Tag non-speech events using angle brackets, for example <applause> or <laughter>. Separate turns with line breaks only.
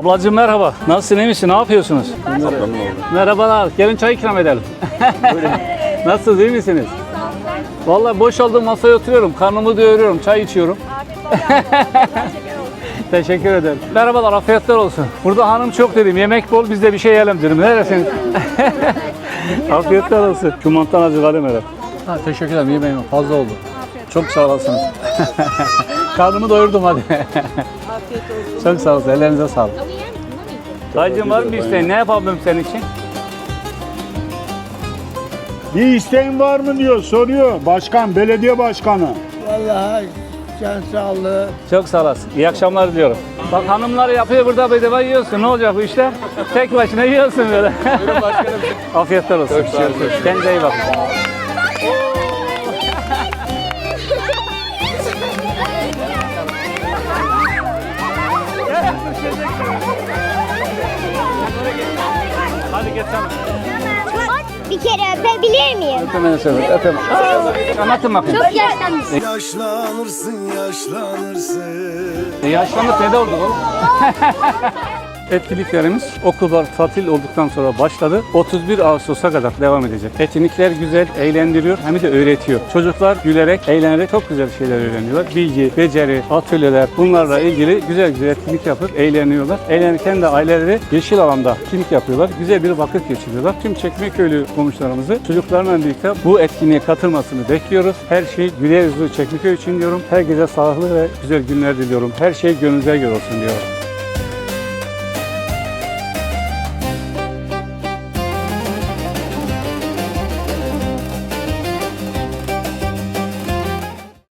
Ablacığım merhaba. Nasılsın, iyi misin? Ne yapıyorsunuz? Merhabalar. Gelin çay ikram edelim. <laughs> Nasılsınız, iyi misiniz? Vallahi boş olduğum masaya oturuyorum. Karnımı doyuruyorum, çay içiyorum. <laughs> Teşekkür ederim. Merhabalar, afiyetler olsun. Burada hanım çok dedim, yemek bol, biz de bir şey yiyelim dedim. Neresiniz? <laughs> afiyetler olsun. Şu mantan acı. Ha, teşekkür ederim, yemeğim fazla oldu. Çok sağ olasınız. Karnımı doyurdum hadi. Çok sağ olasın, ellerinize sağlık. Dayıcım var mı bir isteğin? Ne yapabilirim senin için?
Bir isteğin var mı diyor soruyor başkan belediye başkanı.
Vallahi can sağlığı.
Çok sağ olasın. İyi akşamlar diliyorum. Bak hanımlar yapıyor burada bedava yiyorsun. Ne olacak bu işler? Tek başına yiyorsun böyle. <laughs> Afiyetler olsun. Kendinize iyi bakın. Hadi geç sana.
Bir kere öpebilir miyim?
Öpemene söyle. Öpem. Anlatın bakayım.
Çok yaşlanmışsın.
Yaşlanırsın yaşlanırsın
E, yaşlandık ne de oldu oğlum? <laughs> Etkinliklerimiz okullar tatil olduktan sonra başladı. 31 Ağustos'a kadar devam edecek. Etkinlikler güzel, eğlendiriyor hem de öğretiyor. Çocuklar gülerek, eğlenerek çok güzel şeyler öğreniyorlar. Bilgi, beceri, atölyeler bunlarla ilgili güzel güzel etkinlik yapıp eğleniyorlar. Eğlenirken de aileleri yeşil alanda etkinlik yapıyorlar. Güzel bir vakit geçiriyorlar. Tüm Çekmeköylü komşularımızı çocuklarla birlikte bu etkinliğe katılmasını bekliyoruz. Her şey güler yüzlü Çekmeköy için diyorum. Herkese sağlıklı ve güzel günler diliyorum. Her şey gönlünüze göre olsun diyorum.